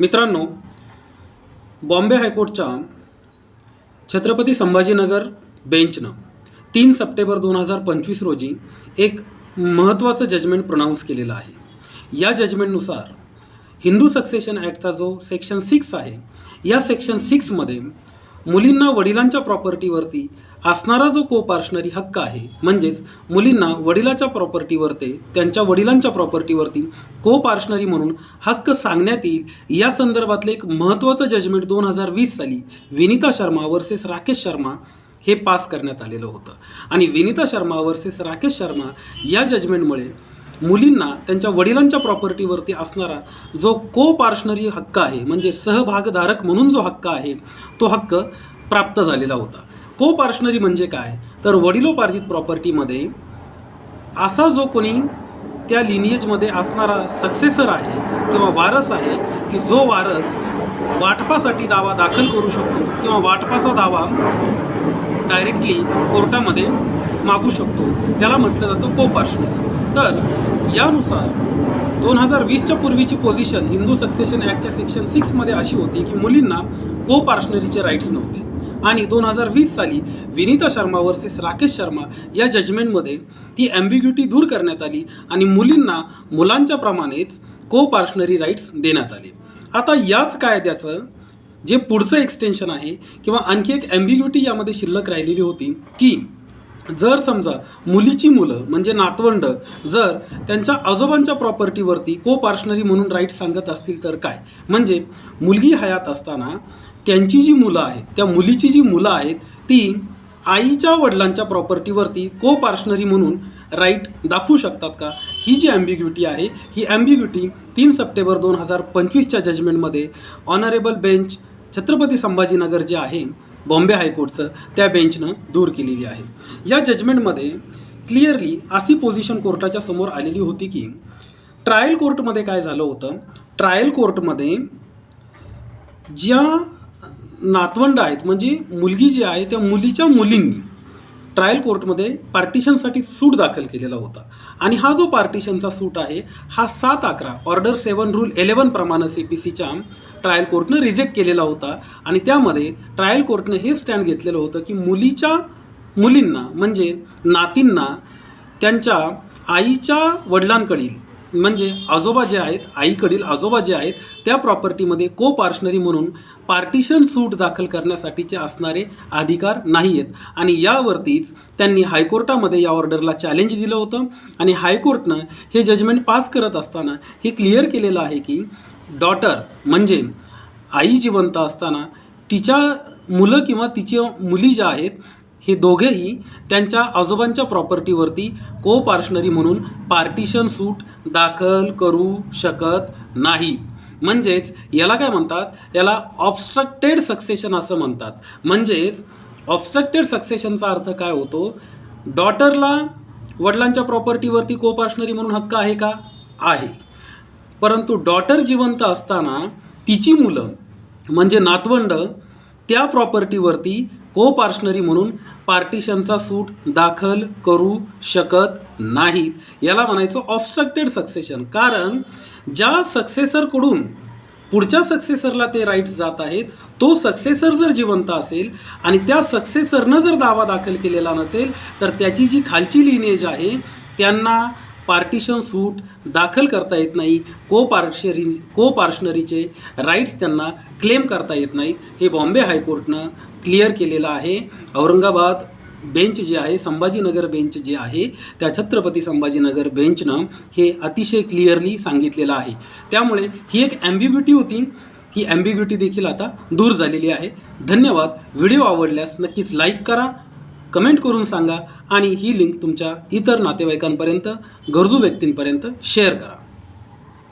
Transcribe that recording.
मित्रांनो बॉम्बे हायकोर्टच्या छत्रपती संभाजीनगर बेंचनं तीन सप्टेंबर दोन हजार पंचवीस रोजी एक महत्त्वाचं जजमेंट प्रोनाऊन्स केलेलं आहे. या जजमेंटनुसार हिंदू सक्सेशन ॲक्टचा जो सेक्शन सिक्स आहे या सेक्शन सिक्समध्ये मुलींना वडिलांच्या प्रॉपर्टीवरती असणारा जो को पार्शनरी हक्क आहे म्हणजेच मुलींना वडिलाच्या प्रॉपर्टीवरती त्यांच्या वडिलांच्या प्रॉपर्टीवरती को पार्शनरी म्हणून हक्क सांगण्यात येईल या संदर्भातलं एक महत्त्वाचं जजमेंट दोन हजार वीस साली विनिता शर्मा वर्सेस राकेश शर्मा हे पास करण्यात आलेलं होतं. आणि विनिता शर्मा वर्सेस राकेश शर्मा या जजमेंटमुळे मुलींना त्यांच्या वडिलांच्या प्रॉपर्टीवरती असणारा जो को पार्शनरी हक्क आहे म्हणजे सहभागधारक म्हणून जो हक्क आहे तो हक्क प्राप्त झालेला होता. को पार्शनरी म्हणजे काय? तर वडिलोपार्जित प्रॉपर्टीमध्ये असा जो कोणी त्या लिनिएजमध्ये असणारा सक्सेसर आहे किंवा वारस आहे की जो वारस वाटपासाठी दावा दाखल करू शकतो किंवा वाटपाचा दावा डायरेक्टली कोर्टामध्ये मागू शकतो. त्याला म्हटलं जातं को पार्शनरी तर यानुसार दोन हजार वीसच्या पूर्वीची पोझिशन हिंदू सक्सेशन ॲक्टच्या सेक्शन सिक्समध्ये अशी होती की मुलींना को पार्शनरीचे राईट्स नव्हते. आणि दोन हजार वीस साली विनीता शर्मा वर्सेस राकेश शर्मा या जजमेंटमध्ये ती ॲम्बिग्युटी दूर करण्यात आली आणि मुलींना मुलांच्या प्रमाणेच को पार्शनरी राईट्स देण्यात आले. आता याच कायद्याचं जे पुढचं एक्सटेन्शन आहे किंवा आणखी एक ॲम्बिग्युटी यामध्ये शिल्लक राहिलेली होती की जर समजा मुलीची मुलं म्हणजे नातवंड जर त्यांच्या आजोबांच्या प्रॉपर्टीवरती को पार्शनरी म्हणून राईट सांगत असतील तर काय? म्हणजे मुलगी हयात असताना त्यांची जी मुलं आहेत त्या मुलीची जी मुलं आहेत ती आईच्या वडिलांच्या प्रॉपर्टीवरती को पार्शनरी म्हणून राईट दाखवू शकतात का? ही जी ॲम्बिग्युटी आहे ही ॲम्बिग्युटी तीन सप्टेंबर दोन हजार पंचवीसच्या जजमेंटमध्ये ऑनरेबल बेंच छत्रपती संभाजीनगर जे आहे बॉम्बे हायकोर्टचं त्या बेंचनं दूर केलेली आहे. या जजमेंटमध्ये क्लिअरली अशी पोझिशन कोर्टाच्या समोर आलेली होती की ट्रायल कोर्टमध्ये काय झालं होतं? ट्रायल कोर्टमध्ये ज्या नातवंड आहेत म्हणजे मुलगी जी आहे त्या मुलीच्या मुलींनी ट्रायल कोर्टमध्ये पार्टिशनसाठी सूट दाखल केलेला होता. आणि हा जो पार्टिशनचा सूट आहे हा सात अकरा ऑर्डर सेवन रूल एलेवन प्रमाणे सी पी सीच्या ट्रायल कोर्टनं रिजेक्ट केलेला होता. आणि त्यामध्ये ट्रायल कोर्टनं हे स्टँड घेतलेलं होतं की मुलीच्या मुलींना म्हणजे नातींना त्यांच्या आईच्या वडिलांकडील म्हणजे आजोबा जे आहेत आईकडील आजोबा जे आहेत त्या प्रॉपर्टीमध्ये को पार्शनरी म्हणून पार्टिशन सूट दाखल करण्यासाठीचे असणारे अधिकार नाही आहेत आणि यावरतीच त्यांनी हायकोर्टामध्ये या ऑर्डरला चॅलेंज दिलं होतं. आणि हायकोर्टनं हे जजमेंट पास करत असताना हे क्लिअर केलेलं आहे की डॉटर म्हणजे आई जिवंत असताना तिच्या मुलं किंवा तिच्या मुली ज्या आहेत हे दोघेही त्यांच्या आजोबांच्या प्रॉपर्टीवरती को पार्शनरी म्हणून पार्टिशन सूट दाखल करू शकत नाही म्हणजेच याला काय म्हणतात? याला ऑबस्ट्रक्टेड सक्सेशन असं म्हणतात. म्हणजेच ऑबस्ट्रक्टेड सक्सेशनचा अर्थ काय होतो? डॉटरला वडिलांच्या प्रॉपर्टीवरती को पार्शनरी म्हणून हक्क आहे का? आहे. परंतु डॉटर जिवंत असताना तिची मुलं म्हणजे नातवंड त्या प्रॉपर्टीवरती को पार्शनरी म्हणून पार्टिशनचा सूट दाखल करू शकत नाहीत. याला म्हणायचं ऑबस्ट्रक्टेड सक्सेशन कारण ज्या सक्सेसरकडून पुढच्या सक्सेसरला ते राईट्स जात आहेत तो सक्सेसर जर जिवंत असेल आणि त्या सक्सेसरनं जर दावा दाखल केलेला नसेल तर त्याची जी खालची लिनेज आहे त्यांना पार्टिशन सूट दाखल करता येत नाही. को पार्शरी को पार्शनरीचे राईट्स त्यांना क्लेम करता येत नाहीत. हे बॉम्बे हायकोर्टनं क्लिअर केलेलं आहे. औरंगाबाद बेंच जे आहे संभाजीनगर बेंच जे आहे त्या छत्रपती संभाजीनगर बेंचनं हे अतिशय क्लिअरली सांगितलेलं आहे. त्यामुळे ही एक ॲम्बिग्युटी होती. ही ॲम्बिग्युटी देखील आता दूर झालेली आहे. धन्यवाद. व्हिडिओ आवडल्यास नक्कीच लाईक करा कमेंट करून सांगा आणि ही लिंक तुमच्या इतर नातेवाईकांपर्यंत गरजू व्यक्तींपर्यंत शेअर करा.